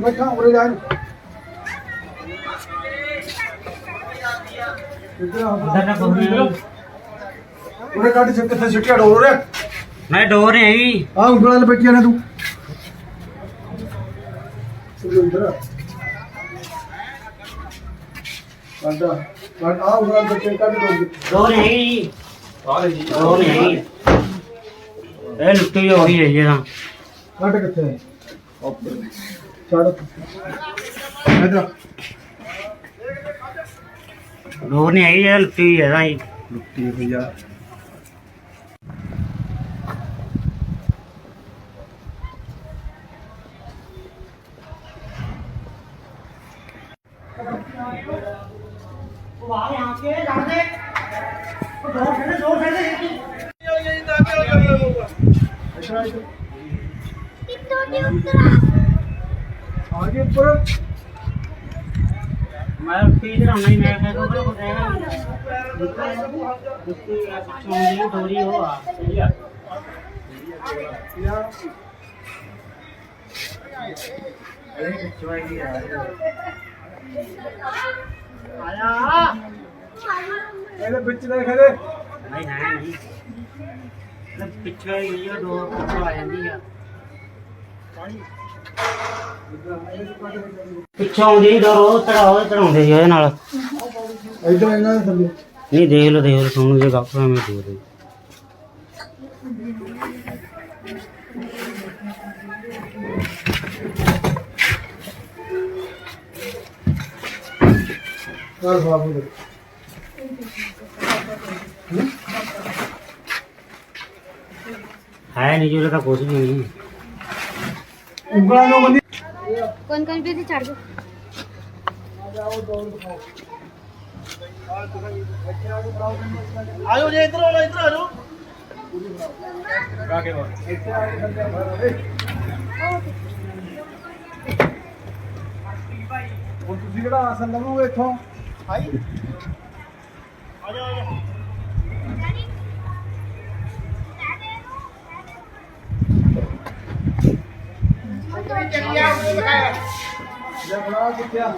ਬੈਠਾ ਉਰੇ ਜਾ ਇੱਧਰ ਆ ਉਧਰ ਨਾ ਕੋਈ ਨਹੀਂ ਉਰੇ ਕੱਢ ਸਿੱਟ ਕਿੱਥੇ ਸਿੱਟਿਆ ਡੋਰ ਰੇ ਮੈਂ ਡੋਰ ਨਹੀਂ ਹੈਗੀ ਆ ਉਂਗਲਾਂ ਨਾਲ ਬੈਠੀਆਂ ਨੇ ਤੂੰ ਸੁਰਿੰਦਰ ਕੱਢ ਕੱਢ ਆ ਉਂਗਲਾਂ ਨਾਲ ਬੱਚੇ ਕੱਢ ਦੋ ਡੋਰ ਨਹੀਂ ਹੈਗੀ ਡੋਰ ਨਹੀਂ ਹੈਗੀ ਇਹ ਲੁੱਟੀ ਹੋ ਗਈ ਹੈ ਜਿਹੜਾ ਕੱਢ ਕਿੱਥੇ ਹੈ ਛੱਡ ਇੱਧਰ ਡੋਰ ਨਹੀਂ ਹੈਗੀ ਜਿਹੜਾ ਲੁੱਟੀ ਹੋਈ ਹੈ ਤਾਂ ਜੀ ਲੁੱਟੀ ਹੋਈ ਆ ਆਜੇ ਉੱਪਰ। ਮੈਂ ਫੀਸ ਰਾਉਣਾ ਹੀ ਮੈਂ ਕਹਿੰਦਾ ਉੱਪਰ ਕੋ ਜਾਏਗਾ ਉੱਤੇ ਚੋਂਦੀ ਥੋੜੀ ਹੋ ਆ ਸਹੀ ਆ? ਇਹ ਚੋਈ ਦੀ ਆ ਆਇਆ। ਇਹਦੇ ਵਿੱਚ ਦੇਖ ਇਹਦੇ। ਨਹੀਂ ਨਹੀਂ। ਨਹੀਂ ਪਿੱਛੇ ਹੀ ਦੋ ਪਿੱਛੇ ਆ ਜਾਂਦੀ ਆ। ਪਿੱਛੋਂ ਆਉਂਦੀ ਦੋ ਰੋਜ਼ ਚੜਾਓ ਚੜਾਉਂਦੇ ਸੀ ਉਹਦੇ ਨਾਲ। ਇਧਰ ਇਹਨਾਂ ਦੇ ਥੱਲੇ। ਨਹੀਂ ਦੇਖ ਲਓ ਦੇਖ ਲਓ ਸੋਨੂੰ ਜੇ ਗੱਪ ਮੈਂ ਦੇਖ ਲਓ। ਨਾਲ ਬਾਬੂ ਦੇ। ਹੈ ਨਹੀਂ ਜੋ ਤਾਂ ਕੁਝ ਵੀ ਨਹੀਂ। ਉਂਗਲਾਂ ਨੂੰ ਬੰਦੀ कौन कौन पे थे चार को ਆਜੋ ਜੇ ਇੱਧਰ ਆਓ ਇੱਧਰ ਆਜੋ ਕਾਕੇ ਵਾ ਇੱਥੇ ਆ ਕੇ ਥੱਲੇ ਮਾਰੋ ਹੁਣ ਤੁਸੀਂ ਕਿਹੜਾ ਆਸਨ ਲਵੋਗੇ ਇੱਥੋਂ ਆਈ ਆਜੋ ਆਜੋ ਜੇ ਬਣਾ ਕਿੱਥੇ ਆ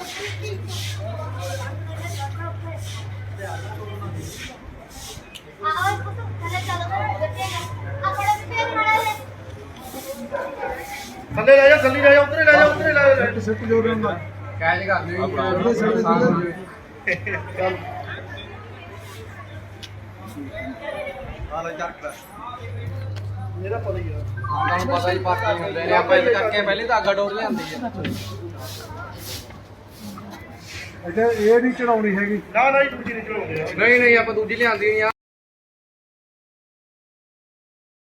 ਥੱਲੇ ਲੈ ਜਾ ਥੱਲੇ ਲੈ ਜਾ ਉੱਤਰੇ ਲੈ ਜਾ ਉੱਤਰੇ ਲੈ ਜਾ। ਸੈੱਟ ਜੋੜ ਲੈਂਦਾ। ਕੈਚ ਕਰ ਸਿਰ ਤੇ ਚੱਲ। ਆ ਲੈ ਚੱਕ ਮੇਰਾ ਪਤਾ ਹੀ ਆ। ਤੁਹਾਨੂੰ ਪਤਾ ਹੀ ਪਾਕੇ ਹੁੰਦੇ ਨੇ ਆਪਾਂ ਇਹ ਕਰਕੇ ਪਹਿਲੇ ਤਾਂ ਅੱਗਾ ਡੋਰ ਲਿਆਂਦੀ ਆ। ਅੱਛਾ ਇਹ ਨਹੀਂ ਚੜਾਉਣੀ ਹੈਗੀ। ਨਾ ਨਾ ਦੂਜੀ ਨਹੀਂ ਚੜਾਉਂਦੇ ਨਹੀਂ ਨਹੀਂ ਆਪਾਂ ਦੂਜੀ ਲਿਆਂਦੀ ਆ।